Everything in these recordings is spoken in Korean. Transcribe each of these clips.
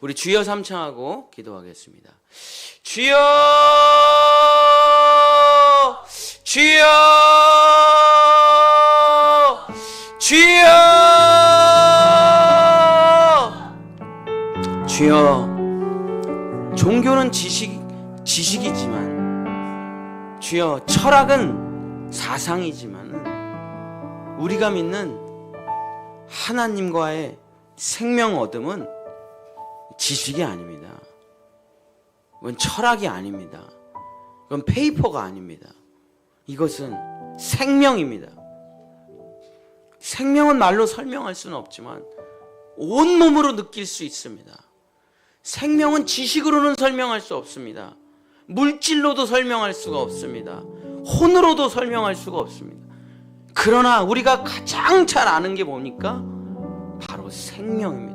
우리 주여 삼창하고 기도하겠습니다. 주여 주여 주여 주여 종교는 지식 지식이지만 주여 철학은 사상이지만 우리가 믿는 하나님과의 생명 얻음은 지식이 아닙니다. 그건 철학이 아닙니다. 그건 페이퍼가 아닙니다. 이것은 생명입니다. 생명은 말로 설명할 수는 없지만 온 몸으로 느낄 수 있습니다. 생명은 지식으로는 설명할 수 없습니다. 물질로도 설명할 수가 없습니다. 혼으로도 설명할 수가 없습니다. 그러나 우리가 가장 잘 아는 게 뭡니까? 바로 생명입니다.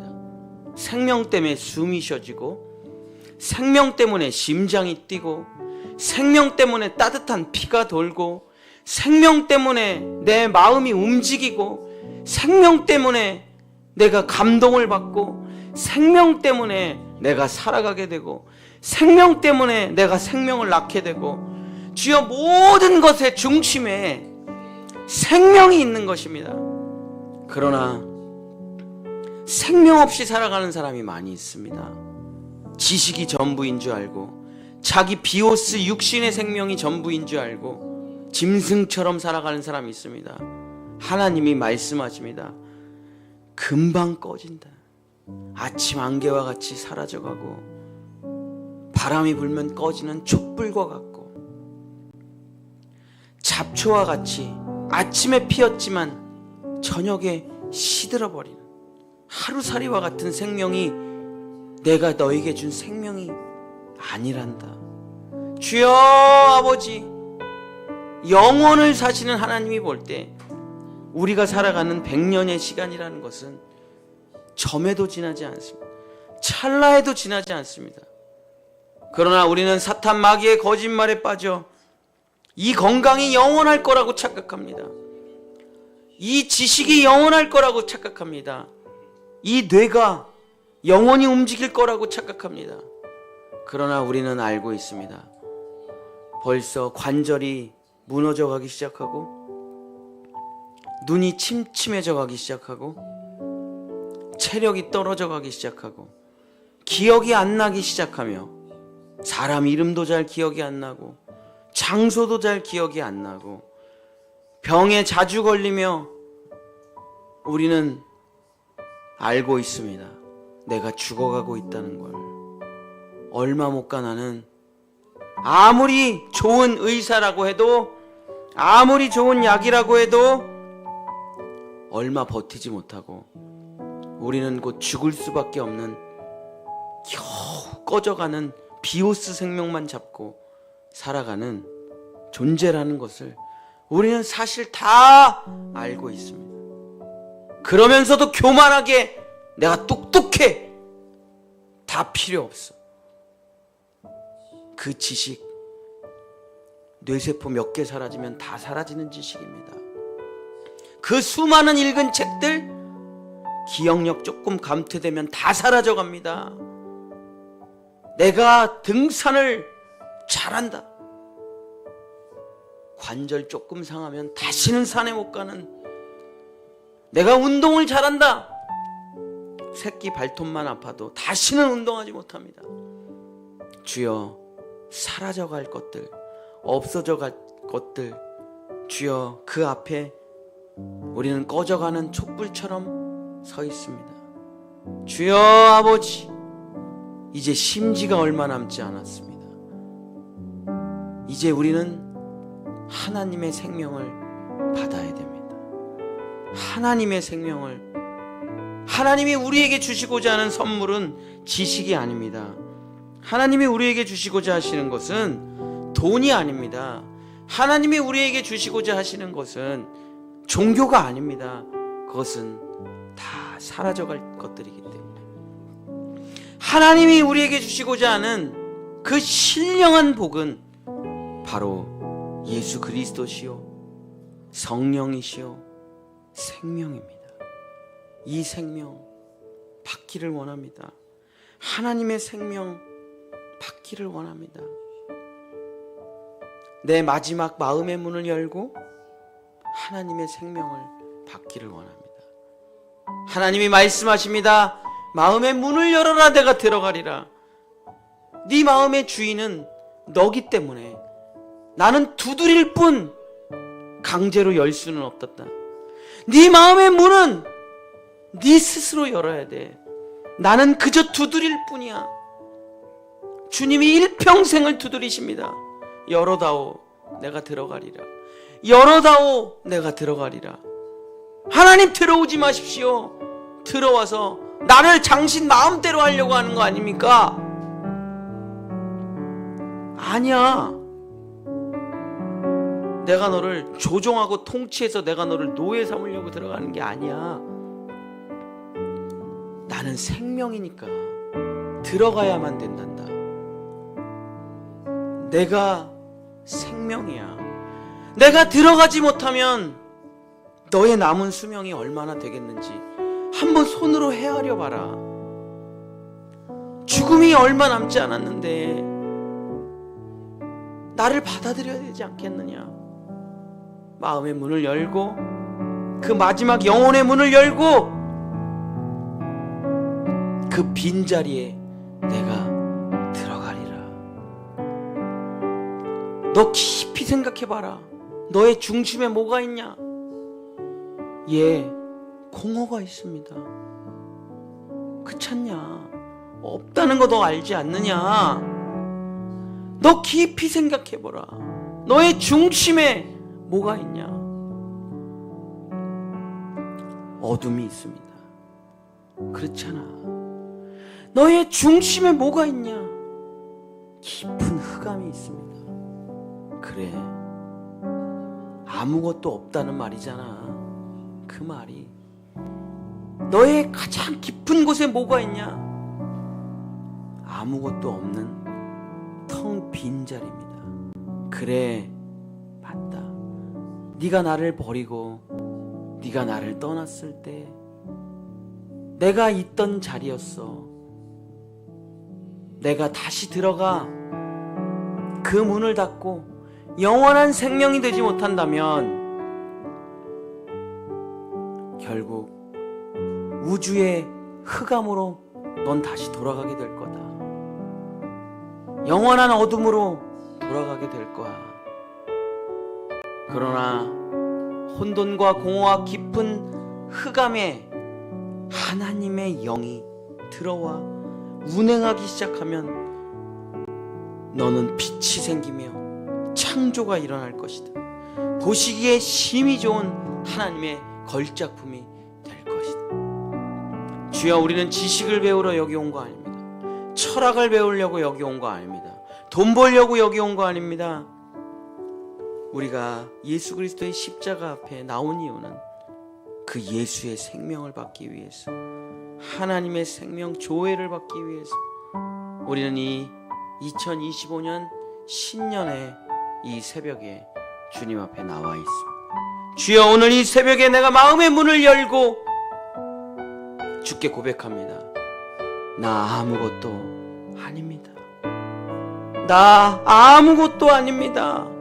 생명 때문에 숨이 쉬어지고, 생명 때문에 심장이 뛰고, 생명 때문에 따뜻한 피가 돌고, 생명 때문에 내 마음이 움직이고, 생명 때문에 내가 감동을 받고, 생명 때문에 내가 살아가게 되고, 생명 때문에 내가 생명을 낳게 되고, 주여 모든 것의 중심에 생명이 있는 것입니다. 그러나 생명 없이 살아가는 사람이 많이 있습니다. 지식이 전부인 줄 알고 자기 비오스 육신의 생명이 전부인 줄 알고 짐승처럼 살아가는 사람이 있습니다. 하나님이 말씀하십니다. 금방 꺼진다. 아침 안개와 같이 사라져가고 바람이 불면 꺼지는 촛불과 같고 잡초와 같이 아침에 피었지만 저녁에 시들어 버리는 하루살이와 같은 생명이 내가 너에게 준 생명이 아니란다. 주여 아버지 영원을 사시는 하나님이 볼 때 우리가 살아가는 백년의 시간이라는 것은 점에도 지나지 않습니다. 찰나에도 지나지 않습니다. 그러나 우리는 사탄 마귀의 거짓말에 빠져 이 건강이 영원할 거라고 착각합니다. 이 지식이 영원할 거라고 착각합니다. 이 뇌가 영원히 움직일 거라고 착각합니다. 그러나 우리는 알고 있습니다. 벌써 관절이 무너져 가기 시작하고, 눈이 침침해져 가기 시작하고, 체력이 떨어져 가기 시작하고, 기억이 안 나기 시작하며, 사람 이름도 잘 기억이 안 나고, 장소도 잘 기억이 안 나고, 병에 자주 걸리며, 우리는 알고 있습니다. 내가 죽어가고 있다는 걸. 얼마 못 가 나는 아무리 좋은 의사라고 해도 아무리 좋은 약이라고 해도 얼마 버티지 못하고 우리는 곧 죽을 수밖에 없는 겨우 꺼져가는 비오스 생명만 잡고 살아가는 존재라는 것을 우리는 사실 다 알고 있습니다. 그러면서도 교만하게 내가 똑똑해. 다 필요 없어. 그 지식, 뇌세포 몇 개 사라지면 다 사라지는 지식입니다. 그 수많은 읽은 책들, 기억력 조금 감퇴되면 다 사라져 갑니다. 내가 등산을 잘한다. 관절 조금 상하면 다시는 산에 못 가는 내가 운동을 잘한다. 새끼 발톱만 아파도 다시는 운동하지 못합니다. 주여 사라져 갈 것들, 없어져 갈 것들, 주여 그 앞에 우리는 꺼져가는 촛불처럼 서 있습니다. 주여 아버지, 이제 심지가 얼마 남지 않았습니다. 이제 우리는 하나님의 생명을 받아야 됩니다. 하나님의 생명을 하나님이 우리에게 주시고자 하는 선물은 지식이 아닙니다. 하나님이 우리에게 주시고자 하시는 것은 돈이 아닙니다. 하나님이 우리에게 주시고자 하시는 것은 종교가 아닙니다. 그것은 다 사라져갈 것들이기 때문에 하나님이 우리에게 주시고자 하는 그 신령한 복은 바로 예수 그리스도시요 성령이시요 생명입니다. 이 생명 받기를 원합니다. 하나님의 생명 받기를 원합니다. 내 마지막 마음의 문을 열고 하나님의 생명을 받기를 원합니다. 하나님이 말씀하십니다. 마음의 문을 열어라 내가 들어가리라. 네 마음의 주인은 너기 때문에 나는 두드릴 뿐 강제로 열 수는 없었다. 네 마음의 문은 네 스스로 열어야 돼. 나는 그저 두드릴 뿐이야. 주님이 일평생을 두드리십니다. 열어다오, 내가 들어가리라. 열어다오, 내가 들어가리라. 하나님 들어오지 마십시오. 들어와서 나를 당신 마음대로 하려고 하는 거 아닙니까? 아니야. 내가 너를 조종하고 통치해서 내가 너를 노예 삼으려고 들어가는 게 아니야. 나는 생명이니까 들어가야만 된단다. 내가 생명이야. 내가 들어가지 못하면 너의 남은 수명이 얼마나 되겠는지 한번 손으로 헤아려 봐라. 죽음이 얼마 남지 않았는데 나를 받아들여야 되지 않겠느냐? 마음의 문을 열고 그 마지막 영혼의 문을 열고 그 빈자리에 내가 들어가리라. 너 깊이 생각해 봐라. 너의 중심에 뭐가 있냐? 예, 공허가 있습니다. 그렇냐? 없다는 거 너 알지 않느냐? 너 깊이 생각해 보라. 너의 중심에 뭐가 있냐? 어둠이 있습니다. 그렇잖아. 너의 중심에 뭐가 있냐? 깊은 흑암이 있습니다. 그래. 아무것도 없다는 말이잖아. 그 말이. 너의 가장 깊은 곳에 뭐가 있냐? 아무것도 없는 텅 빈 자리입니다. 그래. 네가 나를 버리고 네가 나를 떠났을 때 내가 있던 자리였어. 내가 다시 들어가 그 문을 닫고 영원한 생명이 되지 못한다면 결국 우주의 흑암으로 넌 다시 돌아가게 될 거다. 영원한 어둠으로 돌아가게 될 거야. 그러나 혼돈과 공허와 깊은 흑암에 하나님의 영이 들어와 운행하기 시작하면 너는 빛이 생기며 창조가 일어날 것이다. 보시기에 심히 좋은 하나님의 걸작품이 될 것이다. 주여 우리는 지식을 배우러 여기 온 거 아닙니다. 철학을 배우려고 여기 온 거 아닙니다. 돈 벌려고 여기 온 거 아닙니다. 우리가 예수 그리스도의 십자가 앞에 나온 이유는 그 예수의 생명을 받기 위해서 하나님의 생명 조회를 받기 위해서 우리는 이 2025년 신년의 이 새벽에 주님 앞에 나와 있습니다. 주여 오늘 이 새벽에 내가 마음의 문을 열고 주께 고백합니다. 나 아무것도 아닙니다. 나 아무것도 아닙니다.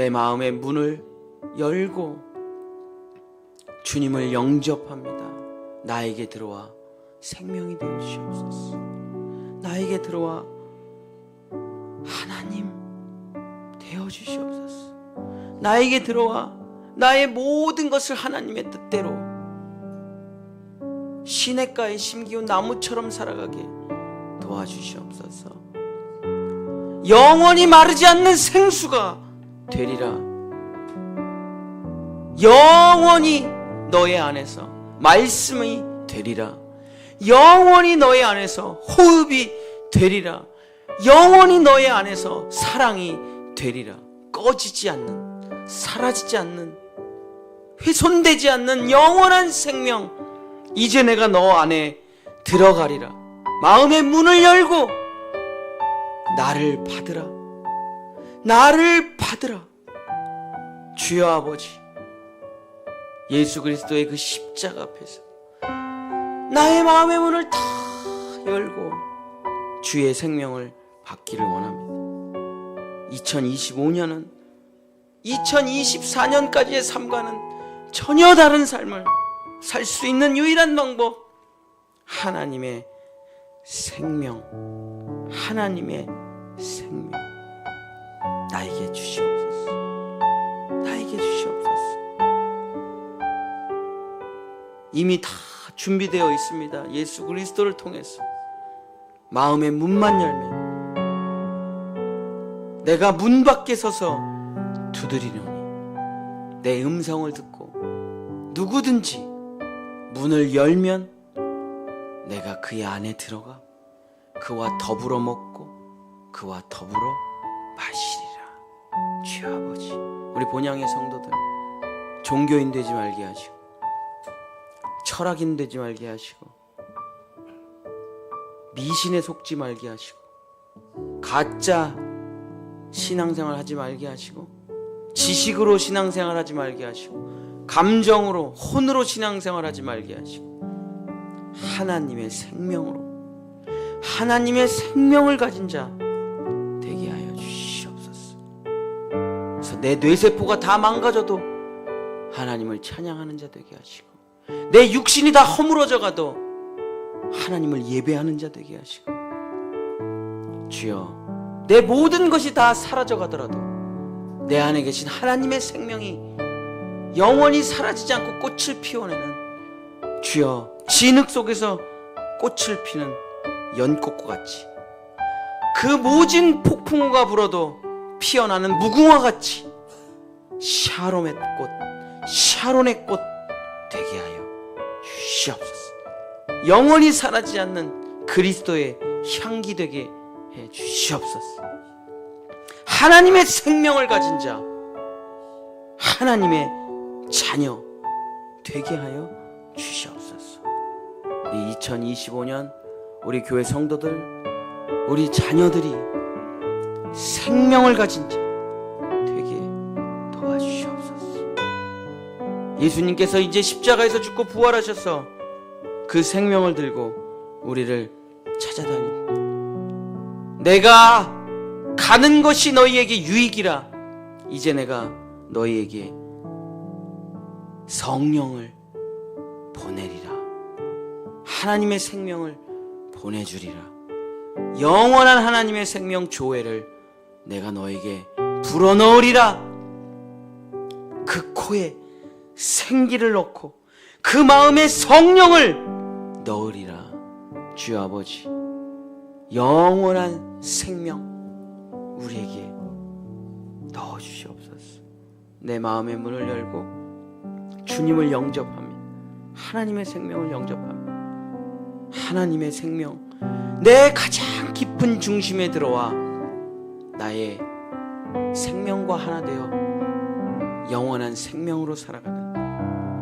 내 마음의 문을 열고 주님을 영접합니다. 나에게 들어와 생명이 되어 주시옵소서. 나에게 들어와 하나님 되어 주시옵소서. 나에게 들어와 나의 모든 것을 하나님의 뜻대로 시냇가에 심기운 나무처럼 살아가게 도와주시옵소서. 영원히 마르지 않는 생수가 되리라. 영원히 너의 안에서 말씀이 되리라. 영원히 너의 안에서 호흡이 되리라. 영원히 너의 안에서 사랑이 되리라. 꺼지지 않는, 사라지지 않는, 훼손되지 않는 영원한 생명. 이제 내가 너 안에 들어가리라. 마음의 문을 열고 나를 받으라. 나를 받으라. 주여 아버지. 예수 그리스도의 그 십자가 앞에서 나의 마음의 문을 다 열고 주의 생명을 받기를 원합니다. 2025년은 2024년까지의 삶과는 전혀 다른 삶을 살 수 있는 유일한 방법 하나님의 생명 하나님의 생명 나에게 주시옵소서. 나에게 주시옵소서. 이미 다 준비되어 있습니다. 예수 그리스도를 통해서. 마음의 문만 열면 내가 문 밖에 서서 두드리노니 내 음성을 듣고 누구든지 문을 열면 내가 그의 안에 들어가 그와 더불어 먹고 그와 더불어 마시리라 주여 아버지. 우리 본향의 성도들 종교인 되지 말게 하시고 철학인 되지 말게 하시고 미신에 속지 말게 하시고 가짜 신앙생활 하지 말게 하시고 지식으로 신앙생활 하지 말게 하시고 감정으로 혼으로 신앙생활 하지 말게 하시고 하나님의 생명으로 하나님의 생명을 가진 자 내 뇌세포가 다 망가져도 하나님을 찬양하는 자 되게 하시고 내 육신이 다 허물어져 가도 하나님을 예배하는 자 되게 하시고 주여 내 모든 것이 다 사라져 가더라도 내 안에 계신 하나님의 생명이 영원히 사라지지 않고 꽃을 피워내는 주여 진흙 속에서 꽃을 피는 연꽃과 같이 그 모진 폭풍우가 불어도 피어나는 무궁화 같이 샤롬의 꽃 샤론의 꽃 되게 하여 주시옵소서 영원히 사라지지 않는 그리스도의 향기 되게 해 주시옵소서 하나님의 생명을 가진 자 하나님의 자녀 되게 하여 주시옵소서. 우리 2025년 우리 교회 성도들 우리 자녀들이 생명을 가진 자 예수님께서 이제 십자가에서 죽고 부활하셔서 그 생명을 들고 우리를 찾아다닙니다. 내가 가는 것이 너희에게 유익이라 이제 내가 너희에게 성령을 보내리라. 하나님의 생명을 보내주리라. 영원한 하나님의 생명 조회를 내가 너에게 불어넣으리라. 그 코에 생기를 넣고 그 마음에 성령을 넣으리라. 주여 아버지, 영원한 생명 우리에게 넣어 주시옵소서. 내 마음의 문을 열고 주님을 영접하며 하나님의 생명을 영접하며 하나님의 생명 내 가장 깊은 중심에 들어와 나의 생명과 하나 되어 영원한 생명으로 살아가는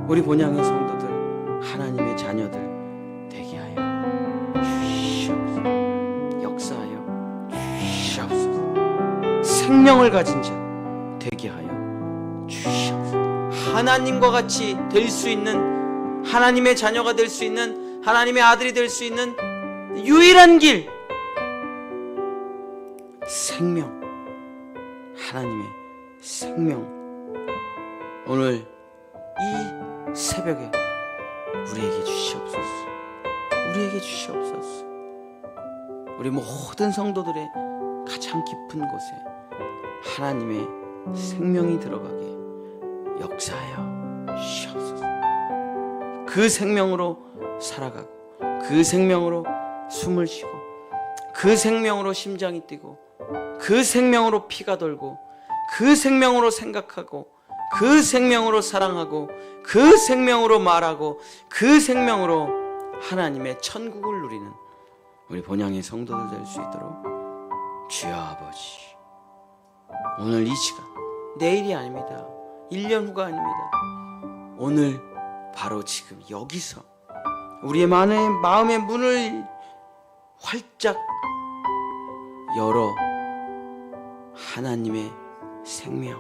우리 본향의 성도들 하나님의 자녀들 되게 하여 주시옵소서. 역사하여 주시옵소서. 생명을 가진 자 되게 하여 주시옵소서. 하나님과 같이 될 수 있는 하나님의 자녀가 될 수 있는 하나님의 아들이 될 수 있는 유일한 길 생명. 하나님의 생명. 오늘 이 새벽에 우리에게 주시옵소서 우리에게 주시옵소서 우리 모든 성도들의 가장 깊은 곳에 하나님의 생명이 들어가게 역사하여 주시옵소서. 그 생명으로 살아가고 그 생명으로 숨을 쉬고 그 생명으로 심장이 뛰고 그 생명으로 피가 돌고 그 생명으로 생각하고 그 생명으로 사랑하고 그 생명으로 말하고 그 생명으로 하나님의 천국을 누리는 우리 본향의 성도들 될 수 있도록 주여 아버지 오늘 이 시간 내일이 아닙니다. 1년 후가 아닙니다. 오늘 바로 지금 여기서 우리의 마음의, 문을 활짝 열어 하나님의 생명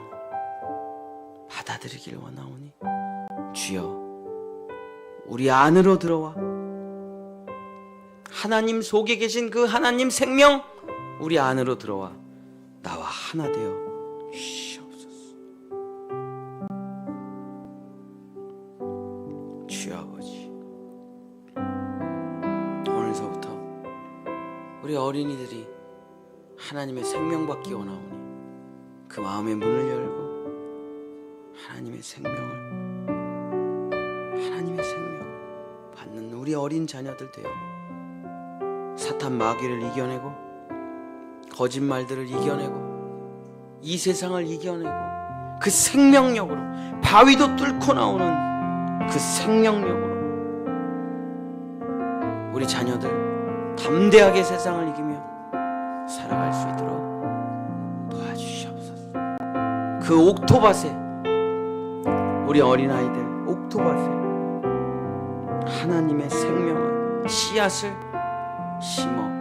받아들이길 원하오니. 주여 우리 안으로 들어와. 하나님 속에 계신 그 하나님 생명 우리 안으로 들어와. 나와 하나 되어 주시옵소서. 주여 아버지 오늘서부터 우리 어린이들이 하나님의 생명 받기 원하오니 그 마음의 문을 열고 하나님의 생명을 하나님의 생명을 받는 우리 어린 자녀들 되어 사탄 마귀를 이겨내고 거짓말들을 이겨내고 이 세상을 이겨내고 그 생명력으로 바위도 뚫고 나오는 그 생명력으로 우리 자녀들 담대하게 세상을 이기며 살아갈 수 있도록 도와주시옵소서. 그 옥토밭에 우리 어린 아이들 옥토밭에 하나님의 생명을 씨앗을 심어